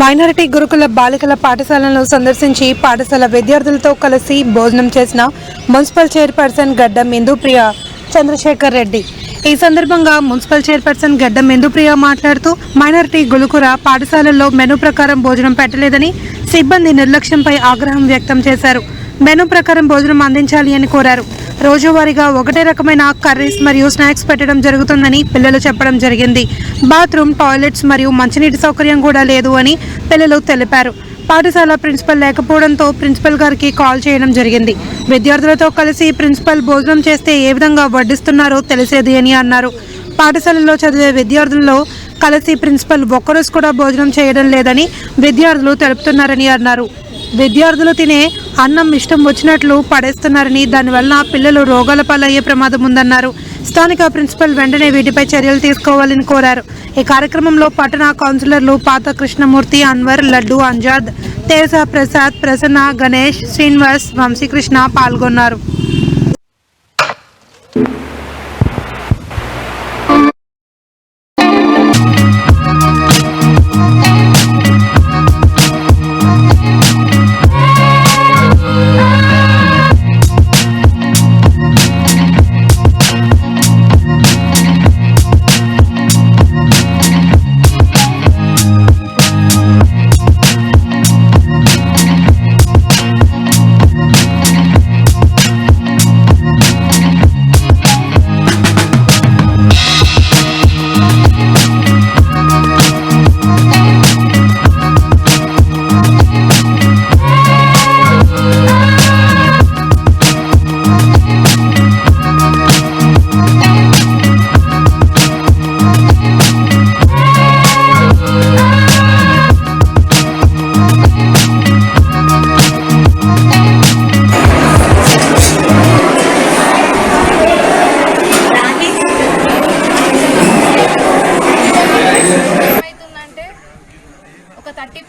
Minority గురుకుల బాలికల పాఠశాలను సందర్శించి పాఠశాల విద్యార్థులతో కలిసి భోజనం చేసిన మున్సిపల్ చైర్పర్సన్ గడ్డం ఇందుప్రియ చంద్రశేఖర్ రెడ్డి. ఈ సందర్భంగా మున్సిపల్ చైర్పర్సన్ గడ్డం ఇందుప్రియ మాట్లాడుతూ మైనారిటీ గురుకుల పాఠశాలల్లో మెనూ ప్రకారం భోజనం పెట్టలేదని సిబ్బంది నిర్లక్ష్యంపై ఆగ్రహం వ్యక్తం చేశారు. మెనూ ప్రకారం భోజనం అందించాలి అని కోరారు. రోజువారీగా ఒకటే రకమైన కర్రీస్ మరియు స్నాక్స్ పెట్టడం జరుగుతుందని పిల్లలు చెప్పడం జరిగింది. బాత్రూమ్ టాయిలెట్స్ మరియు మంచినీటి సౌకర్యం కూడా లేదు అని పిల్లలు తెలిపారు. పాఠశాల ప్రిన్సిపల్ లేకపోవడంతో ప్రిన్సిపల్ గారికి కాల్ చేయడం జరిగింది. విద్యార్థులతో కలిసి ప్రిన్సిపల్ భోజనం చేస్తే ఏ విధంగా వడ్డిస్తున్నారో తెలిసేది అని అన్నారు. పాఠశాలలో చదివే విద్యార్థుల్లో కలిసి ప్రిన్సిపల్ ఒక్కరోజు కూడా భోజనం చేయడం లేదని విద్యార్థులు తెలుపుతున్నారని అన్నారు. విద్యార్థులు తినే అన్నం ఇష్టం వచ్చినట్లు పడేస్తున్నారని దానివల్ల పిల్లలు రోగాల పాలయ్యే ప్రమాదం ఉందన్నారు. స్థానిక ప్రిన్సిపల్ వెంటనే వీటిపై చర్యలు తీసుకోవాలని కోరారు. ఈ కార్యక్రమంలో పట్టణ కౌన్సిలర్లు పాత కృష్ణమూర్తి అన్వర్ లడ్డు అంజాద్ తేజ ప్రసాద్ ప్రసన్న గణేష్ శ్రీనివాస్ వంశీకృష్ణ పాల్గొన్నారు.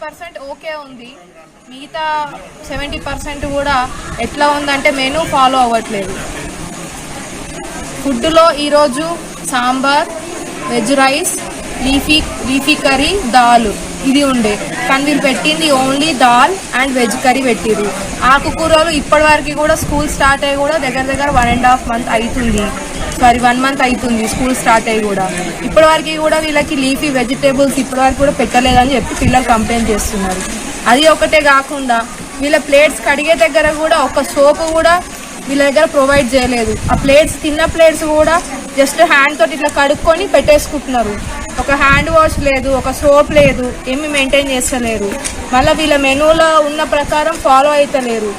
పర్సెంట్ ఓకే ఉంది. మిగతా సెవెంటీ పర్సెంట్ కూడా ఎట్లా ఉందంటే మెనూ ఫాలో అవ్వట్లేదు. ఫుడ్లో ఈరోజు sambar veg rice leafy leafy curry dal ఇది ఉండే. కానీ వీళ్ళు పెట్టింది only dal and veg curry పెట్టిరు ఆకుకూరలు ఇప్పటి వరకు కూడా స్కూల్ స్టార్ట్ అయ్యి కూడా దగ్గర దగ్గర వన్ అండ్ హాఫ్ మంత్ అవుతుంది సారీ వన్ మంత్ అవుతుంది స్కూల్ స్టార్ట్ అయ్యి కూడా. ఇప్పటి వరకు కూడా వీళ్ళకి లీఫీ వెజిటేబుల్స్ ఇప్పటి వరకు కూడా పెట్టలేదని చెప్పి పిల్లలు కంప్లైంట్ చేస్తున్నారు. అది ఒకటే కాకుండా వీళ్ళ ప్లేట్స్ కడిగే దగ్గర కూడా ఒక సోపు కూడా వీళ్ళ దగ్గర ప్రొవైడ్ చేయలేదు. ఆ ప్లేట్స్ తిన్న ప్లేట్స్ కూడా జస్ట్ హ్యాండ్ తోటి ఇట్లా కడుక్కొని పెట్టేసుకుంటున్నారు. ఒక హ్యాండ్ వాష్ లేదు ఒక సోప్ లేదు ఏమి మెయింటైన్ చేస్తలేరు. మళ్ళీ వీళ్ళ మెనూలో ఉన్న ప్రకారం ఫాలో అవుతలేరు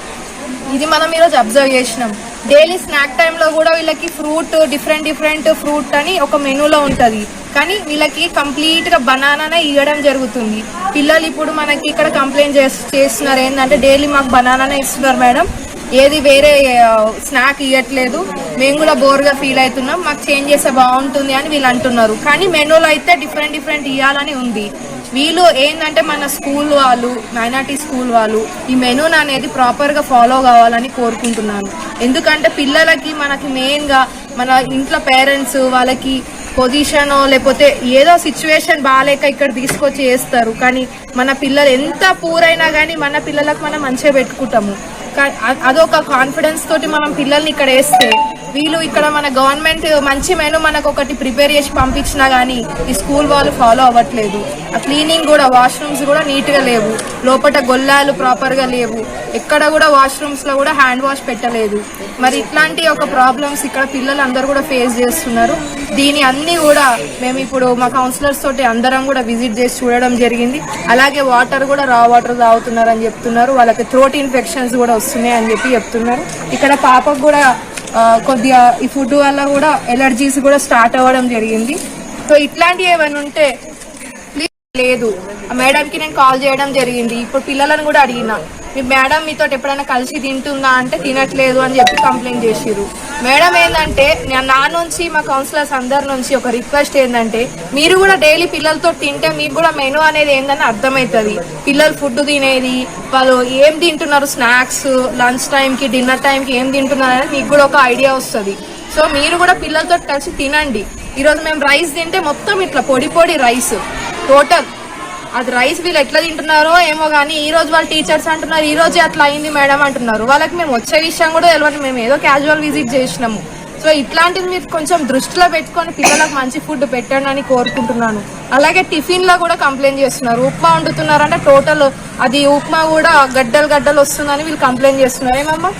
ఇది మనం ఈరోజు అబ్జర్వ్ చేసినాం. డైలీ స్నాక్ టైంలో కూడా వీళ్ళకి ఫ్రూట్ డిఫరెంట్ డిఫరెంట్ ఫ్రూట్ అని ఒక మెనూలో ఉంటుంది. కానీ వీళ్ళకి కంప్లీట్గా బనానానే ఇవ్వడం జరుగుతుంది. పిల్లలు ఇప్పుడు మనకి ఇక్కడ కంప్లైంట్ చేస్తున్నారు ఏంటంటే డైలీ మాకు బనానానే ఇస్తున్నారు మేడం. ఏది వేరే స్నాక్ ఇవ్వట్లేదు మేము కూడా బోర్గా ఫీల్ అవుతున్నాం. మాకు చేంజ్ చేస్తే బాగుంటుంది అని వీళ్ళు అంటున్నారు. కానీ మెనూలో అయితే డిఫరెంట్ డిఫరెంట్ ఇవ్వాలని ఉంది. వీళ్ళు ఏంటంటే మన స్కూల్ వాళ్ళు మైనార్టీ స్కూల్ వాళ్ళు ఈ మెనూన్ అనేది ప్రాపర్గా ఫాలో కావాలని కోరుకుంటున్నాను. ఎందుకంటే పిల్లలకి మనకి మెయిన్గా మన ఇంట్లో పేరెంట్స్ వాళ్ళకి పొజిషన్ లేకపోతే ఏదో సిచ్యువేషన్ బాగాలేక ఇక్కడ తీసుకొచ్చి వేస్తారు. కానీ మన పిల్లలు ఎంత పూరైనా కానీ మన పిల్లలకు మనం మంచిగా పెట్టుకుంటాము. అదొక కాన్ఫిడెన్స్ తోటి మనం పిల్లల్ని ఇక్కడ వేస్తే వీళ్ళు ఇక్కడ మన గవర్నమెంట్ మంచి మెను మనకు ఒకటి ప్రిపేర్ చేసి పంపించినా కానీ ఈ స్కూల్ వాళ్ళు ఫాలో అవ్వట్లేదు. ఆ క్లీనింగ్ కూడా వాష్రూమ్స్ కూడా నీట్గా లేవు. లోపల గొల్లాలు ప్రాపర్గా లేవు. ఎక్కడ కూడా వాష్రూమ్స్లో కూడా హ్యాండ్ వాష్ పెట్టలేదు. మరి ఇట్లాంటి ఒక ప్రాబ్లమ్స్ ఇక్కడ పిల్లలు అందరూ కూడా ఫేస్ చేస్తున్నారు. దీని అన్ని కూడా మేము ఇప్పుడు మా కౌన్సిలర్స్ తోటి అందరం కూడా విజిట్ చేసి చూడడం జరిగింది. అలాగే వాటర్ కూడా రా వాటర్ తాగుతున్నారు అని చెప్తున్నారు. వాళ్ళకి థ్రోట్ ఇన్ఫెక్షన్స్ కూడా వస్తున్నాయి అని చెప్పి చెప్తున్నారు. ఇక్కడ పాపకు కూడా కొద్దిగా ఈ ఫుడ్ వల్ల కూడా ఎలర్జీస్ కూడా స్టార్ట్ అవ్వడం జరిగింది. సో ఇట్లాంటివి ఏమైనా ఉంటే లేదు. ఆ మేడంకి నేను కాల్ చేయడం జరిగింది. ఇప్పుడు పిల్లలను కూడా అడిగినా మీ మేడం మీతో ఎప్పుడైనా కలిసి తింటుందా అంటే తినట్లేదు అని చెప్పి కంప్లైంట్ చేసిరు మేడం ఏంటంటే నా- నుంచి మా కౌన్సిలర్స్ అందరి నుంచి ఒక రిక్వెస్ట్ ఏంటంటే మీరు కూడా డైలీ పిల్లలతో తింటే మీకు కూడా మెనూ అనేది ఏందని అర్థమవుతుంది పిల్లలు ఫుడ్ తినేది వాళ్ళు ఏం తింటున్నారు స్నాక్స్ లంచ్ టైంకి డిన్నర్ టైంకి ఏం తింటున్నారు అనేది మీకు కూడా ఒక ఐడియా వస్తుంది. సో మీరు కూడా పిల్లలతో కలిసి తినండి. ఈరోజు మేము రైస్ తింటే మొత్తం ఇట్లా పొడి పొడి రైస్ టోటల్. అది రైస్ వీళ్ళు ఎట్లా తింటున్నారో ఏమో కానీ ఈ రోజు వాళ్ళ టీచర్స్ అంటున్నారు ఈ రోజే అట్లా అయింది మేడం అంటున్నారు. వాళ్ళకి మేము వచ్చే విషయం కూడా తెలియదు మేము ఏదో క్యాజువల్ విజిట్ చేసినాము. సో ఇట్లాంటిది మీరు కొంచెం దృష్టిలో పెట్టుకొని పిల్లలకు మంచి ఫుడ్ పెట్టండి అని కోరుకుంటున్నాను. అలాగే టిఫిన్లో కూడా కంప్లైంట్ చేస్తున్నారు. ఉప్మా వండుతున్నారు అంటే టోటల్ అది ఉప్మా కూడా గడ్డలు గడ్డలు వస్తుందని వీళ్ళు కంప్లైంట్ చేస్తున్నారు. ఏమమ్మా?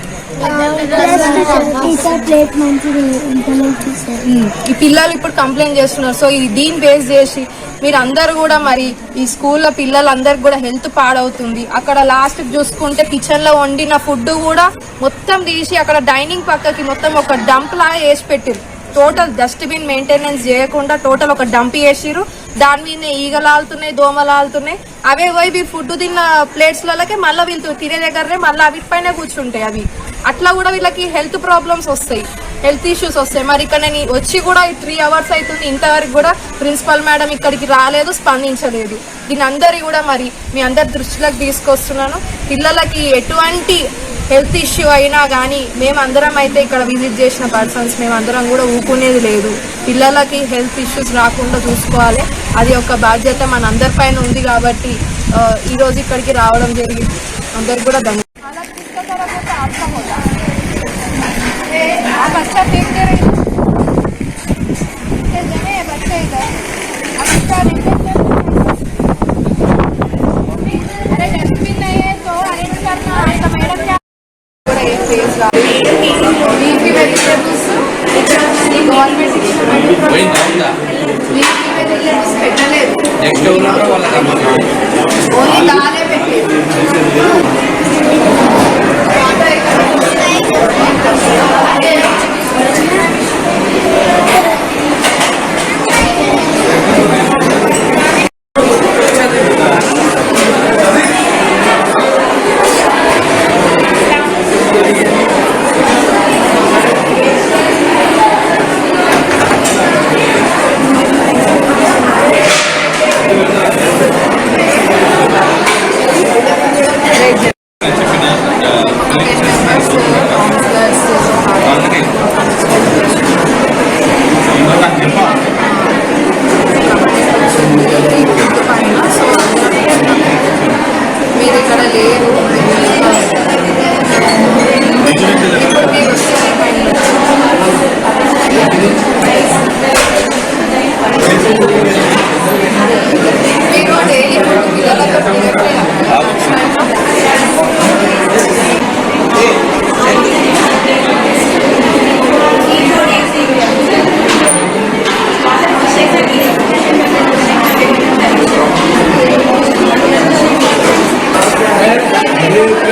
ఈ పిల్లలు ఇప్పుడు కంప్లైంట్ చేస్తున్నారు. సో ఇది దీన్ని బేస్ చేసి మీరు అందరు కూడా మరి ఈ స్కూల్లో పిల్లలందరికి కూడా హెల్త్ పాడవుతుంది. అక్కడ లాస్ట్ చూసుకుంటే కిచెన్లో వండిన ఫుడ్ కూడా మొత్తం తీసి అక్కడ డైనింగ్ పక్కకి మొత్తం ఒక డంప్ లాగా వేసి పెట్టిరు టోటల్ డస్ట్బిన్ మెయింటెనెన్స్ చేయకుండా టోటల్ ఒక డంప్ వేసిరు దాని మీద ఈగలాలుతున్నాయి దోమలాలుతున్నాయి అవే పోయి ఫుడ్ తిన్న ప్లేట్స్ మళ్ళీ వీళ్ళు తినే దగ్గరనే మళ్ళీ అవి పైన కూర్చుంటాయి అవి. అట్లా కూడా వీళ్ళకి హెల్త్ ప్రాబ్లమ్స్ వస్తాయి. హెల్త్ ఇష్యూస్ వస్తాయి. మరి ఇక్కడ నేను వచ్చి కూడా త్రీ అవర్స్ అవుతుంది. ఇంతవరకు కూడా ప్రిన్సిపల్ మేడం ఇక్కడికి రాలేదు స్పందించలేదు. దీని అందరి కూడా మరి మీ అందరి దృష్టిలోకి తీసుకొస్తున్నాను. పిల్లలకి ఎటువంటి హెల్త్ ఇష్యూ అయినా కానీ మేమందరం అయితే ఇక్కడ విజిట్ చేసిన పర్సన్స్ మేమందరం కూడా ఊకునేది లేదు. పిల్లలకి హెల్త్ ఇష్యూస్ రాకుండా చూసుకోవాలి. అది ఒక బాధ్యత మన అందరి పైన ఉంది కాబట్టి ఈరోజు ఇక్కడికి రావడం జరిగింది. అందరికి కూడా ధన్యవాదాలు.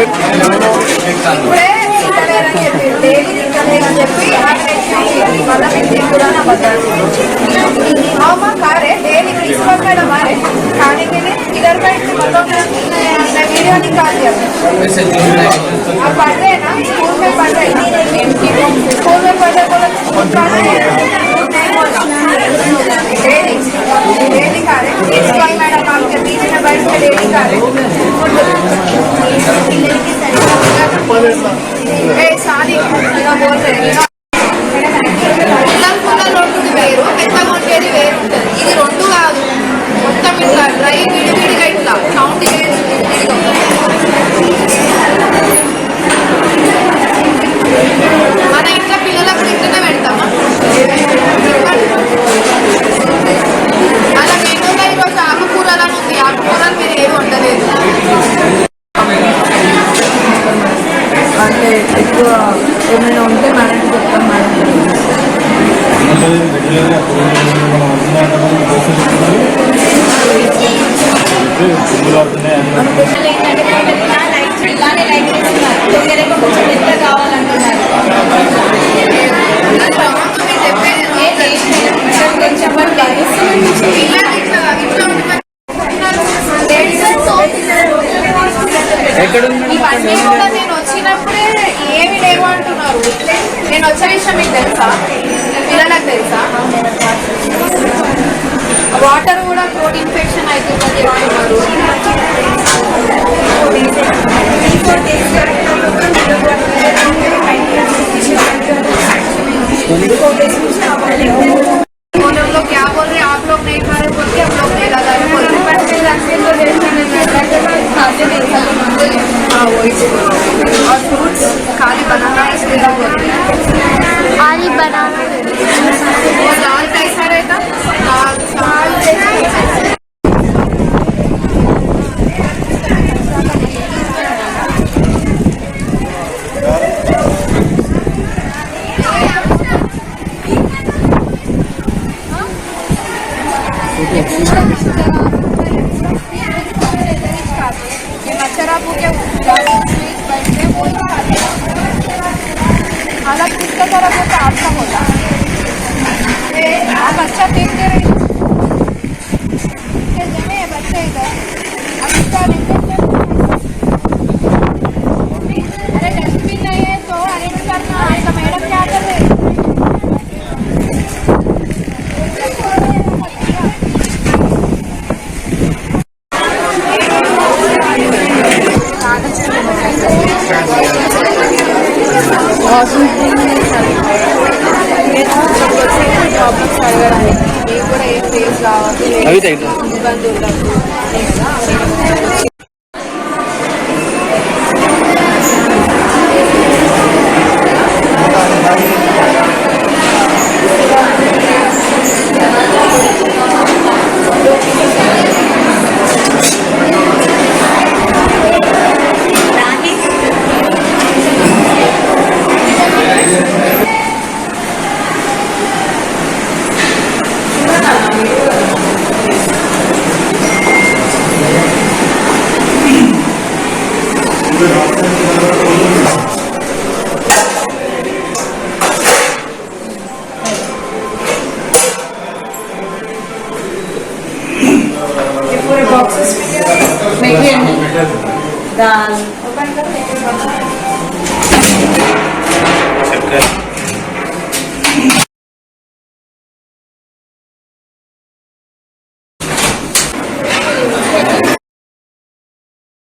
ఇప్పుడే తింటలేరని చెప్పి డైలీ తింటలేరని చెప్పి మళ్ళీ మీకు తింటున్నాను అబద్ధాలు हाँ माँ खा रहे डेली प्रिंसिपल मैडम आ रहे खाने के लिए इधर बैठ के मतलब मैं वीडियो निकाल दिया आप पढ़ रहे हैं ना स्कूल में पढ़ रहे हैं ना स्कूल में पढ़ रहे बोला నేను వచ్చే విషయం మీకు తెలుసా? పిల్లలకు తెలుసా? వాటర్ కూడా త్రోట్ ఇన్ఫెక్షన్ అవుతుందని చెప్తున్నారు Thank. కావాలి అవి Dan... Okay, okay.